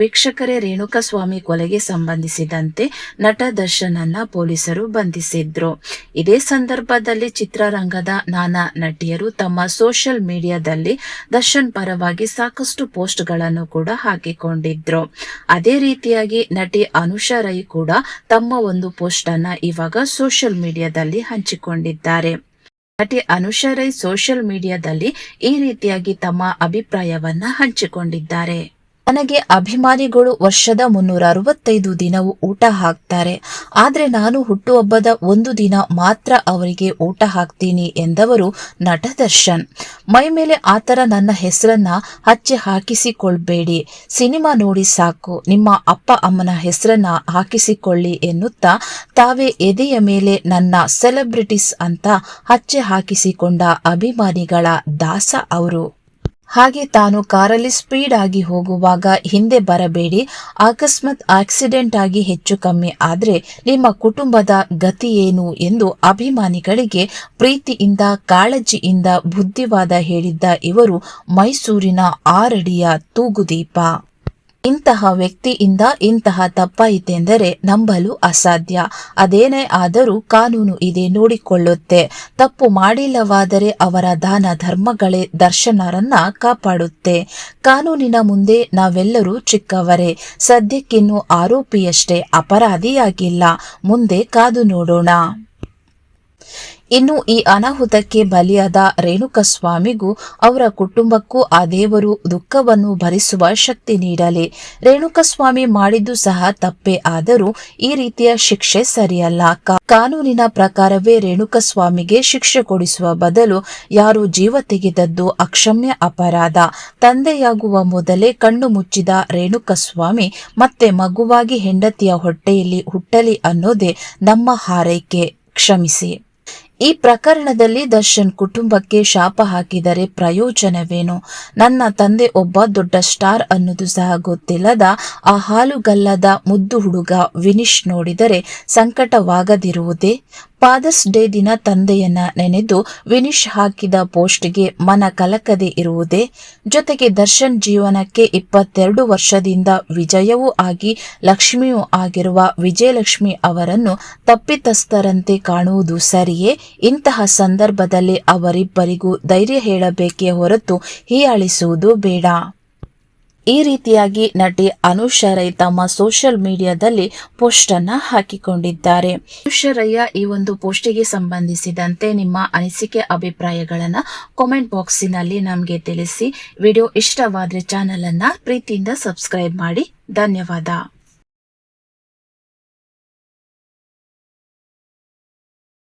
ವೀಕ್ಷಕರೇ, ರೇಣುಕಸ್ವಾಮಿ ಕೊಲೆಗೆ ಸಂಬಂಧಿಸಿದಂತೆ ನಟ ದರ್ಶನನ್ನ ಪೊಲೀಸರು ಬಂಧಿಸಿದ್ರು. ಇದೇ ಸಂದರ್ಭದಲ್ಲಿ ಚಿತ್ರರಂಗದ ನಾನಾ ನಟಿಯರು ತಮ್ಮ ಸೋಷಿಯಲ್ ಮೀಡಿಯಾದಲ್ಲಿ ದರ್ಶನ್ ಪರವಾಗಿ ಸಾಕಷ್ಟು ಪೋಸ್ಟ್ಗಳನ್ನು ಕೂಡ ಹಾಕಿಕೊಂಡಿದ್ರು. ಅದೇ ರೀತಿಯಾಗಿ ನಟಿ ಅನುಷಾ ರೈ ಕೂಡ ತಮ್ಮ ಒಂದು ಪೋಸ್ಟ್ ಅನ್ನ ಇವಾಗ ಸೋಷಿಯಲ್ ಮೀಡಿಯಾದಲ್ಲಿ ಹಂಚಿಕೊಂಡಿದ್ದಾರೆ. ನಟಿ ಅನುಷಾ ರೈ ಸೋಷಿಯಲ್ ಮೀಡಿಯಾದಲ್ಲಿ ಈ ರೀತಿಯಾಗಿ ತಮ್ಮ ಅಭಿಪ್ರಾಯವನ್ನ ಹಂಚಿಕೊಂಡಿದ್ದಾರೆ. ನನಗೆ ಅಭಿಮಾನಿಗಳು ವರ್ಷದ ಮುನ್ನೂರ ಅರವತ್ತೈದು ದಿನವೂ ಊಟ ಹಾಕ್ತಾರೆ. ಆದರೆ ನಾನು ಹುಟ್ಟುಹಬ್ಬದ ಒಂದು ದಿನ ಮಾತ್ರ ಅವರಿಗೆ ಊಟ ಹಾಕ್ತೀನಿ ಎಂದವರು ನಟ ದರ್ಶನ್. ಮೈ ಮೇಲೆ ಆತರ ನನ್ನ ಹೆಸರನ್ನ ಹಚ್ಚಿ ಹಾಕಿಸಿಕೊಳ್ಬೇಡಿ. ಸಿನಿಮಾ ನೋಡಿ ಸಾಕು. ನಿಮ್ಮ ಅಪ್ಪ ಅಮ್ಮನ ಹೆಸರನ್ನ ಹಾಕಿಸಿಕೊಳ್ಳಿ ಎನ್ನುತ್ತಾ ತಾವೇ ಎದೆಯ ಮೇಲೆ ನನ್ನ ಸೆಲೆಬ್ರಿಟೀಸ್ ಅಂತ ಹಚ್ಚೆ ಹಾಕಿಸಿಕೊಂಡ ಅಭಿಮಾನಿಗಳ ದಾಸ ಅವರು. ಹಾಗೆ ತಾನು ಕಾರಲ್ಲಿ ಸ್ಪೀಡ್ ಆಗಿ ಹೋಗುವಾಗ ಹಿಂದೆ ಬರಬೇಡಿ. ಅಕಸ್ಮಾತ್ ಆಕ್ಸಿಡೆಂಟ್ ಆಗಿ ಹೆಚ್ಚು ಕಮ್ಮಿ ಆದರೆ ನಿಮ್ಮ ಕುಟುಂಬದ ಗತಿ ಏನು ಎಂದು ಅಭಿಮಾನಿಗಳಿಗೆ ಪ್ರೀತಿಯಿಂದ, ಕಾಳಜಿಯಿಂದ ಬುದ್ಧಿವಾದ ಹೇಳಿದ್ದ ಇವರು ಮೈಸೂರಿನ ಆರಡಿಯ ತೂಗುದೀಪ. ಇಂತಹ ವ್ಯಕ್ತಿಯಿಂದ ಇಂತಹ ತಪ್ಪಾಯಿತೆಂದರೆ ನಂಬಲು ಅಸಾಧ್ಯ. ಅದೇನೇ ಆದರೂ ಕಾನೂನು ಇದೆ ನೋಡಿಕೊಳ್ಳುತ್ತೆ. ತಪ್ಪು ಮಾಡಿಲ್ಲವಾದರೆ ಅವರ ದಾನ ಧರ್ಮಗಳೇ ದರ್ಶನರನ್ನ ಕಾಪಾಡುತ್ತೆ. ಕಾನೂನಿನ ಮುಂದೆ ನಾವೆಲ್ಲರೂ ಚಿಕ್ಕವರೇ. ಸದ್ಯಕ್ಕಿನ್ನು ಆರೋಪಿಯಷ್ಟೇ ಅಪರಾಧಿಯಾಗಿಲ್ಲ. ಮುಂದೆ ಕಾದು ನೋಡೋಣ. ಇನ್ನು ಈ ಅನಾಹುತಕ್ಕೆ ಬಲಿಯಾದ ರೇಣುಕಸ್ವಾಮಿಗೂ ಅವರ ಕುಟುಂಬಕ್ಕೂ ಆ ದೇವರು ದುಃಖವನ್ನು ಭರಿಸುವ ಶಕ್ತಿ ನೀಡಲಿ. ರೇಣುಕಸ್ವಾಮಿ ಮಾಡಿದ್ದು ಸಹ ತಪ್ಪೇ, ಆದರೂ ಈ ರೀತಿಯ ಶಿಕ್ಷೆ ಸರಿಯಲ್ಲ. ಕಾನೂನಿನ ಪ್ರಕಾರವೇ ರೇಣುಕಸ್ವಾಮಿಗೆ ಶಿಕ್ಷೆ ಕೊಡಿಸುವ ಬದಲು ಯಾರು ಜೀವ ತೆಗೆದದ್ದು ಅಕ್ಷಮ್ಯ ಅಪರಾಧ. ತಂದೆಯಾಗುವ ಮೊದಲೇ ಕಣ್ಣು ಮುಚ್ಚಿದ ರೇಣುಕಸ್ವಾಮಿ ಮತ್ತೆ ಮಗುವಾಗಿ ಹೆಂಡತಿಯ ಹೊಟ್ಟೆಯಲ್ಲಿ ಹುಟ್ಟಲಿ ಅನ್ನೋದೇ ನಮ್ಮ ಹಾರೈಕೆ. ಕ್ಷಮಿಸಿ. ಈ ಪ್ರಕರಣದಲ್ಲಿ ದರ್ಶನ್ ಕುಟುಂಬಕ್ಕೆ ಶಾಪ ಹಾಕಿದರೆ ಪ್ರಯೋಜನವೇನು? ನನ್ನ ತಂದೆ ಒಬ್ಬ ದೊಡ್ಡ ಸ್ಟಾರ್ ಅನ್ನೋದು ಸಹ ಗೊತ್ತಿಲ್ಲದ ಆ ಹಾಲುಗಲ್ಲದ ಮುದ್ದು ಹುಡುಗ ವಿನಿಶ್ ನೋಡಿದರೆ ಸಂಕಟವಾಗದಿರುವುದೇ? ಫಾದರ್ಸ್ ಡೇ ದಿನ ತಂದೆಯನ್ನ ನೆನೆದು ವಿನಿಶ್ ಹಾಕಿದ ಪೋಸ್ಟ್ಗೆ ಮನ ಕಲಕದೆ ಇರುವುದೇ, ಜೊತೆಗೆ ದರ್ಶನ್ ಜೀವನಕ್ಕೆ ಇಪ್ಪತ್ತೆರಡು ವರ್ಷದಿಂದ ವಿಜಯವೂ ಆಗಿ ಲಕ್ಷ್ಮಿಯೂ ಆಗಿರುವ ವಿಜಯಲಕ್ಷ್ಮಿ ಅವರನ್ನು ತಪ್ಪಿತಸ್ಥರಂತೆ ಕಾಣುವುದು ಸರಿಯೇ? ಇಂತಹ ಸಂದರ್ಭದಲ್ಲಿ ಅವರಿಬ್ಬರಿಗೂ ಧೈರ್ಯ ಹೇಳಬೇಕೇ ಹೊರತು ಹೀಯಾಳಿಸುವುದು ಬೇಡ. ಈ ರೀತಿಯಾಗಿ ನಟಿ ಅನುಷಾ ರೈ ತಮ್ಮ ಸೋಷಿಯಲ್ ಮೀಡಿಯಾದಲ್ಲಿ ಪೋಸ್ಟ್ ಅನ್ನ ಹಾಕಿಕೊಂಡಿದ್ದಾರೆ. ಅನುಷಾ ಈ ಒಂದು ಪೋಸ್ಟಿಗೆ ಸಂಬಂಧಿಸಿದಂತೆ ನಿಮ್ಮ ಅನಿಸಿಕೆ, ಅಭಿಪ್ರಾಯಗಳನ್ನ ಕಾಮೆಂಟ್ ಬಾಕ್ಸಿನಲ್ಲಿ ನಮಗೆ ತಿಳಿಸಿ. ವಿಡಿಯೋ ಇಷ್ಟವಾದ್ರೆ ಚಾನೆಲ್ ಅನ್ನ ಪ್ರೀತಿಯಿಂದ ಸಬ್ಸ್ಕ್ರೈಬ್ ಮಾಡಿ. ಧನ್ಯವಾದ.